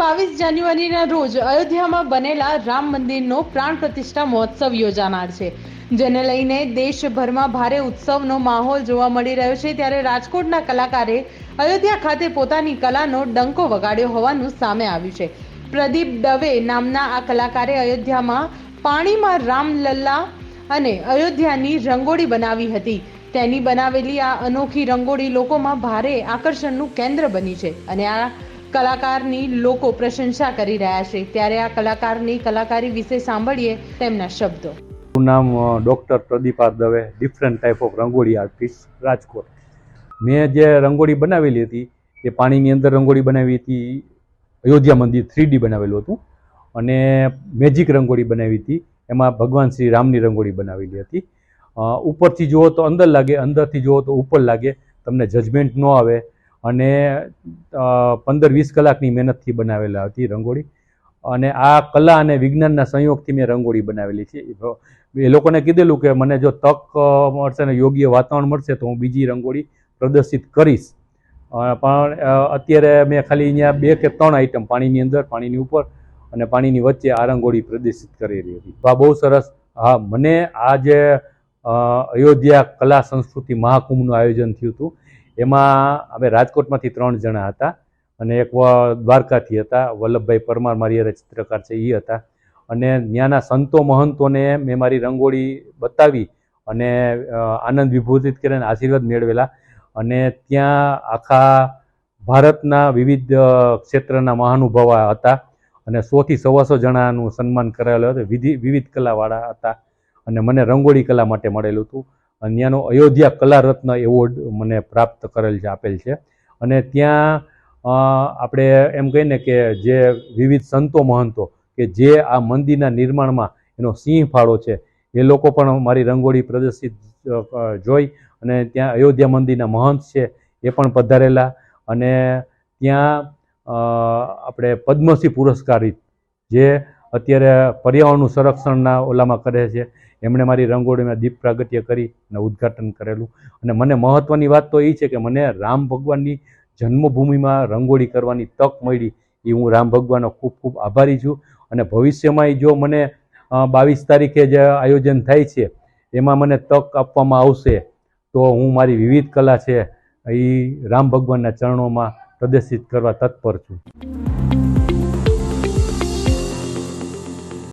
બાવીસ જાન્યુઆરીના રોજ અયોધ્યામાં બનેલા રામ મંદિરનો પ્રાણ પ્રતિષ્ઠા મહોત્સવ યોજાનાર છે. જેને લઈને દેશભરમાં ભારે ઉત્સવનો માહોલ જોવા મળી રહ્યો છે. ત્યારે રાજકોટના કલાકારે અયોધ્યા ખાતે પોતાની કલાનો ડંકો વગાડ્યો હોવાનું સામે આવ્યું છે. પ્રદીપ દવે નામના આ કલાકારે અયોધ્યામાં પાણીમાં રામલલ્લા અને અયોધ્યાની રંગોળી બનાવી હતી. તેની બનાવેલી આ અનોખી રંગોળી લોકોમાં ભારે આકર્ષણનું કેન્દ્ર બની છે અને આ કલાકારની લોકો પ્રશંસા કરી રહ્યા છે. ત્યારે આ કલાકારની કલાકારી વિશે સાંભળીએ તેમના શબ્દો. નામ doctor Pradipa Dave different type of rangoli artist Rajkot. મેં જે રંગોળી બનાવેલી હતી, એ પાણીની અંદર રંગોળી બનાવી હતી, અયોધ્યા મંદિર થ્રી બનાવેલું હતું. અને મેજિક રંગોળી બનાવી હતી, એમાં ભગવાન શ્રી રામની રંગોળી બનાવેલી હતી. ઉપરથી જુઓ તો અંદર લાગે, અંદરથી જુઓ તો ઉપર લાગે, તમને જજમેન્ટ ન આવે અને પંદર વીસ કલાકની મહેનતથી બનાવેલા હતી રંગોળી. અને આ કલા અને વિજ્ઞાનના સંયોગથી મેં રંગોળી બનાવેલી છે. એ લોકોને કીધેલું કે મને જો તક મળશે ને યોગ્ય વાતાવરણ મળશે તો હું બીજી રંગોળી પ્રદર્શિત કરીશ. પણ અત્યારે મેં ખાલી અહીંયા બે કે ત્રણ આઈટમ પાણીની અંદર, પાણીની ઉપર અને પાણીની વચ્ચે આ રંગોળી પ્રદર્શિત કરેલી હતી. તો આ બહુ સરસ, હા, મને આ જે અયોધ્યા કલા સંસ્કૃતિ મહાકુંભનું આયોજન થયું હતું એમાં અમે રાજકોટમાંથી ત્રણ જણા હતા અને એક દ્વારકાથી હતા, વલ્લભભાઈ પરમાર મારી ચિત્રકાર છે એ હતા. અને ત્યાંના સંતો મહંતોને મેં મારી રંગોળી બતાવી અને આનંદ વિભૂતિત કરીને આશીર્વાદ મેળવેલા. અને ત્યાં આખા ભારતના વિવિધ ક્ષેત્રના મહાનુભાવો હતા અને સોથી સવાસો જણાનું સન્માન કરાયેલું હતું. વિધિ, વિવિધ કલાવાળા હતા અને મને રંગોળી કલા માટે મળેલું હતું. ત્યાંનો અયોધ્યા કલા રત્ન એવોર્ડ મને પ્રાપ્ત કરેલ છે આપેલ છે. અને ત્યાં આપણે એમ કહીને કે જે વિવિધ સંતો મહંતો કે જે આ મંદિરના નિર્માણમાં એનો સિંહ ફાળો છે, એ લોકો પણ મારી રંગોળી પ્રદર્શિત જોઈ અને ત્યાં અયોધ્યા મંદિરના મહંત છે, એ પણ પધારેલા. અને ત્યાં આપણે પદ્મશ્રી પુરસ્કારિત જે અત્યારે પર્યાવરણનું સંરક્ષણના ઓલામાં કરે છે. એમણે મારી રંગોળીમાં દીપ પ્રાગટ્ય કરી અને ઉદ્ઘાટન કરેલું. અને મને મહત્ત્વની વાત તો એ છે કે મને રામ ભગવાનની જન્મભૂમિમાં રંગોળી કરવાની તક મળી. એ હું રામ ભગવાનનો ખૂબ ખૂબ આભારી છું. અને ભવિષ્યમાં જો મને બાવીસ તારીખે જે આયોજન થાય છે, એમાં મને તક આપવામાં આવશે, તો હું મારી વિવિધ કલા છે એ રામ ભગવાનના ચરણોમાં પ્રદર્શિત કરવા તત્પર છું.